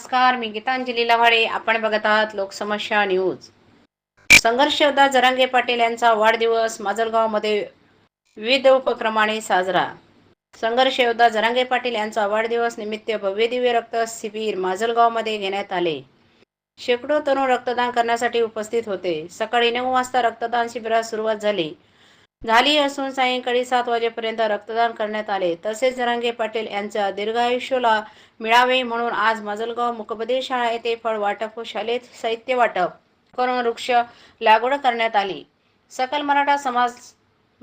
नमस्कार मी गीतांजली लव्हाडे आपण बघत आहात लोकसमस्या न्यूज. संघर्ष योद्धा जरांगे पाटील यांचा वाढदिवस माजलगावमध्ये विविध उपक्रमाने साजरा. संघर्ष योद्धा जरांगे पाटील यांचा वाढदिवस निमित्त भव्य दिव्य रक्त शिबिर माजलगावमध्ये घेण्यात आले. शेकडो तरुण रक्तदान करण्यासाठी उपस्थित होते. सकाळी नऊ वाजता रक्तदान शिबिरास सुरुवात झाली. झाली असून सायंकाळी सात वाजेपर्यंत रक्तदान करण्यात आले. तसेच जरांगे पाटील यांच्या दीर्घायुष्याला मिळावे म्हणून आज माजलगाव मुकबधीर शाळा येथे फळ वाटप व शालेय साहित्य वाटप करून वृक्ष लागवड करण्यात आली. सकल मराठा समाज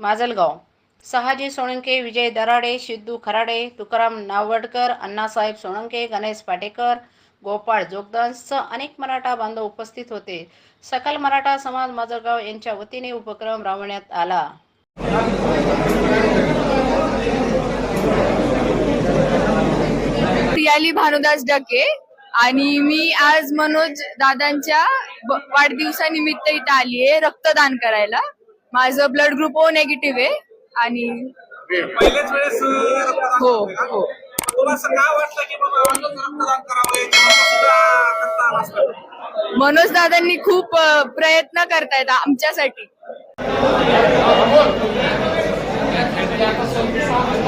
माजलगाव सहाजी सोळंके विजय दराडे सिद्धू खराडे तुकाराम नावडकर अण्णासाहेब सोळंके गणेश पाटेकर गोपाळ जोगदानसह अनेक मराठा बांधव उपस्थित होते. सकल मराठा समाज माजलगाव यांच्या वतीने उपक्रम राबवण्यात आला. प्रियाली भानुदास डके आणि मी आज मनोज दादांच्या वाढदिवसानिमित्त इथं आली आहे रक्तदान करायला माझं ब्लड ग्रुप ओ निगेटिव्ह आहे आणि हो? हो. मनोज दादांनी खूप प्रयत्न करतायत आमच्यासाठी يا قسم بصاحب